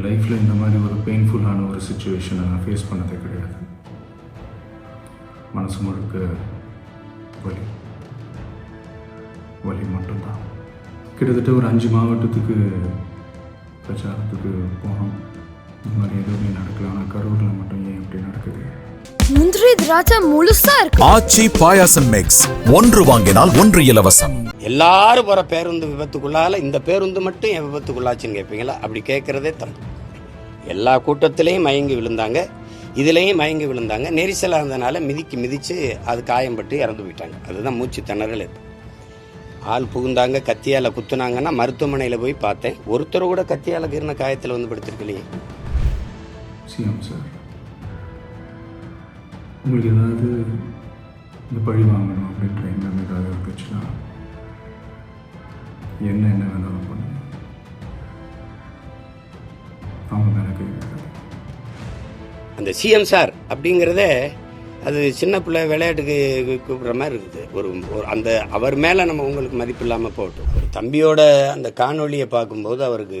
என் லைஃப்பில் இந்த மாதிரி ஒரு பெயின்ஃபுல்லான ஒரு சுச்சுவேஷனை நான் ஃபேஸ் பண்ணதே கிடையாது. மனசு முழுக்க வலி. வலி மட்டும்தான். கிட்டத்தட்ட ஒரு அஞ்சு மாவட்டத்துக்கு பிரச்சாரத்துக்கு போனோம் இந்த மாதிரி எதுவுமே நடக்கல. ஆனால் கரூரில் முந்திரி திராட்சை முழுசா இருக்கு. ஆச்சி பாயாசம் மிக்ஸ் ஒன்று வாங்கினால் ஒன்று இலவசம். எல்லாரும் போகிற பேருந்து விபத்துக்குள்ளால இந்த பேருந்து மட்டும் என் விபத்துக்குள்ளாச்சுன்னு கேட்பீங்களா அப்படி கேட்குறதே தப்பு. எல்லா கூட்டத்திலையும் மயங்கி விழுந்தாங்க. இதுலேயும் மயங்கி விழுந்தாங்க. நெரிசலாக இருந்தனால மிதிக்கு மிதித்து அது காயம்பட்டு இறந்து போயிட்டாங்க. அதுதான் மூச்சு திணறல் ஆள் புகுந்தாங்க கத்தியால் குத்துனாங்கன்னா மருத்துவமனையில் போய் பார்த்தேன். ஒருத்தர் கூட கத்தியால் கீர்ன காயத்தில் வந்து படுத்திருக்கலையே. CM sir. உங்களுக்கு ஏதாவது இந்த பழி வாங்கணும் அப்படின்ற எண்ணம் ஏதாவது இருந்துச்சுன்னா என்ன என்ன வேணாலும் பண்ணுங்க. அவங்க மேலே கை அந்த சிஎம் சார் அப்படிங்கிறத அது சின்ன பிள்ளை விளையாட்டுக்கு கூப்பிட்ற மாதிரி இருக்குது. ஒரு ஒரு அந்த அவர் மேலே நம்ம உங்களுக்கு மதிப்பு இல்லாமல் போட்டோம் ஒரு தம்பியோட அந்த காணொலியை பார்க்கும்போது அவருக்கு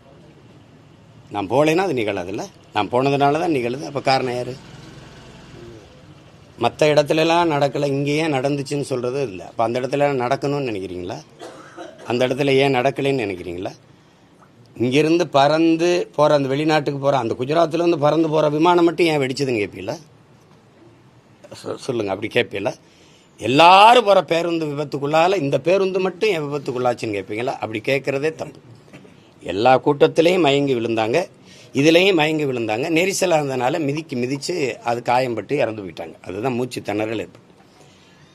நான் போகலைன்னா அது நிகழாதுல்ல? நான் போனதுனால தான் நிகழுது. அப்போ காரணம் யார்? மற்ற இடத்துலலாம் நடக்கலை. இங்கே ஏன் நடந்துச்சுன்னு சொல்கிறது இல்லை. அப்போ அந்த இடத்துல நடக்கணும்னு நினைக்கிறீங்களா? அந்த இடத்துல ஏன் நடக்கலைன்னு நினைக்கிறீங்களா? இங்கேருந்து பறந்து போகிற அந்த வெளிநாட்டுக்கு போகிற அந்த குஜராத்திலேருந்து பறந்து போகிற விமானம் மட்டும் ஏன் வெடிச்சதுன்னு கேட்பீங்களா சொ- அப்படி கேட்பீங்களா எல்லாரும் போகிற பேருந்து விபத்துக்குள்ளால இந்த பேருந்து மட்டும் என் விபத்துக்குள்ளாச்சுன்னு கேட்பீங்களா அப்படி கேட்குறதே தப்பு. எல்லா கூட்டத்திலையும் மயங்கி விழுந்தாங்க. இதுலேயும் மயங்கி விழுந்தாங்க. நெரிசலாக இருந்தனால மிதிக்கு மிதித்து அது காயம்பட்டு இறந்து போயிட்டாங்க. அதுதான் மூச்சு திணறல் ஏற்பட்டு.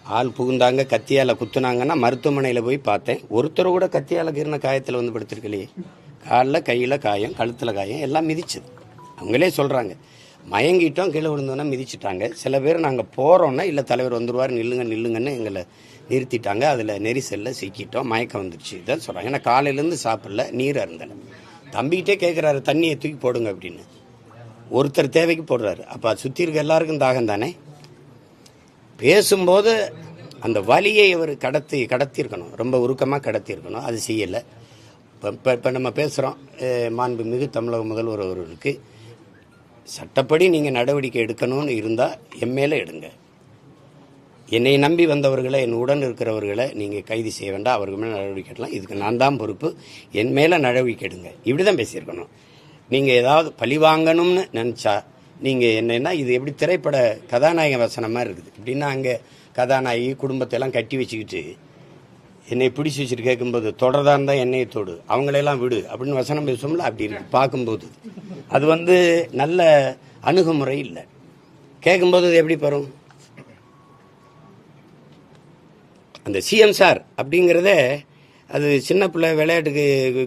ஆள் புகுந்தாங்க கத்தியால் குத்துனாங்கன்னா மருத்துவமனையில் போய் பார்த்தேன். ஒருத்தர் கூட கத்தியால் கீர்ன காயத்தில் வந்து படுத்திருக்கலையே. காலில் கையில் காயம் கழுத்தில் காயம் எல்லாம் மிதிச்சது. அவங்களே சொல்கிறாங்க மயங்கிட்டோம் கீழே விழுந்தோன்னா மிதிச்சிட்டாங்க. சில பேர் நாங்கள் போகிறோன்னா இல்லை தலைவர் வந்துடுவார் நில்லுங்க நில்லுங்கன்னு எங்களை நிறுத்திட்டாங்க. அதில் நெரிசலில் சிக்கிட்டோம் மயக்கம் வந்துருச்சு. இதான் சொல்கிறாங்க ஏன்னா காலையிலேருந்து சாப்பிடல நீர் இருந்தேன் தம்பிக்கிட்டே கேட்குறாரு தண்ணியை தூக்கி போடுங்க அப்படின்னு. ஒருத்தர் தேவைக்கு போடுறாரு. அப்போ சுற்றி இருக்க எல்லாருக்கும் தாகம் தானே? பேசும்போது அந்த வலியை அவர் கடத்தி கடத்தியிருக்கணும். ரொம்ப உருக்கமாக கடத்தியிருக்கணும். அது செய்யலை. இப்போ இப்போ இப்போ நம்ம பேசுகிறோம் மாண்புமிகு தமிழக முதல்வர் அவர்களுக்கு. சட்டப்படி நீங்கள் நடவடிக்கை எடுக்கணும்னு இருந்தால் என் மேலே எடுங்க. என்னை நம்பி வந்தவர்களை என் உடன் இருக்கிறவர்களை நீங்கள் கைது செய்ய வேண்டாம். அவருக்கு மேலே நடவடிக்கை எடுக்கலாம். இதுக்கு நான் தான் பொறுப்பு. என் மேலே நடவடிக்கை எடுங்க. இப்படி தான் பேசியிருக்கணும். நீங்கள் ஏதாவது பழி வாங்கணும்னு நினச்சா நீங்கள் என்னென்னா இது எப்படி திரைப்பட கதாநாயக வசனம் மாதிரி இருக்குது. இப்படின்னா அங்கே கதாநாயகி குடும்பத்தை எல்லாம் கட்டி வச்சுக்கிட்டு என்னை பிடிச்சி வச்சுட்டு கேட்கும்போது தொடர்தா இருந்தால் என்னையை தொடு அவங்களையெல்லாம் விடு அப்படின்னு வசனம் பேசுவோம்ல அப்படி இருக்கு பார்க்கும்போது. அது வந்து நல்ல அணுகுமுறை இல்லை. கேட்கும்போது அது எப்படி வரும் அந்த சிஎம் சார் அப்படிங்கிறதே அது சின்ன பிள்ளை விளையாட்டுக்கு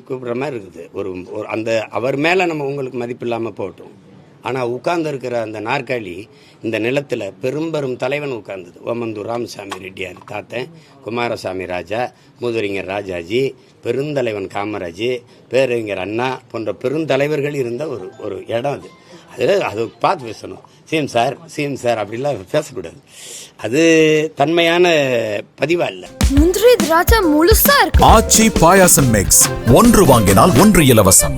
கூப்பிட்ற மாதிரி இருக்குது. ஒரு ஒரு அந்த அவர் மேலே நம்ம உங்களுக்கு மதிப்பு இல்லாமல் போகட்டும். ஆனால் உட்கார்ந்து இருக்கிற அந்த நாற்காலி இந்த நிலத்தில் பெரும்பெரும் தலைவன் உட்கார்ந்தது. ஓமந்தூர் ராமசாமி ரெட்டியார் தாத்தன் குமாரசாமி ராஜா மூதறிஞர் ராஜாஜி பெருந்தலைவன் காமராஜ் பேரறிஞர் அண்ணா போன்ற பெருந்தலைவர்கள் இருந்த ஒரு ஒரு இடம் அது. அதில் அது பார்த்து பேசணும். சிஎம் சார் சிஎம் சார் அப்படிலாம் பேசக்கூடாது. அது தன்மையான பதிவா இல்லை. முந்திரி திராட்சை முழுசா இருக்கு. ஆச்சி பாயாசம் மிக்ஸ் ஒன்று வாங்கினால் ஒன்று இலவசம்.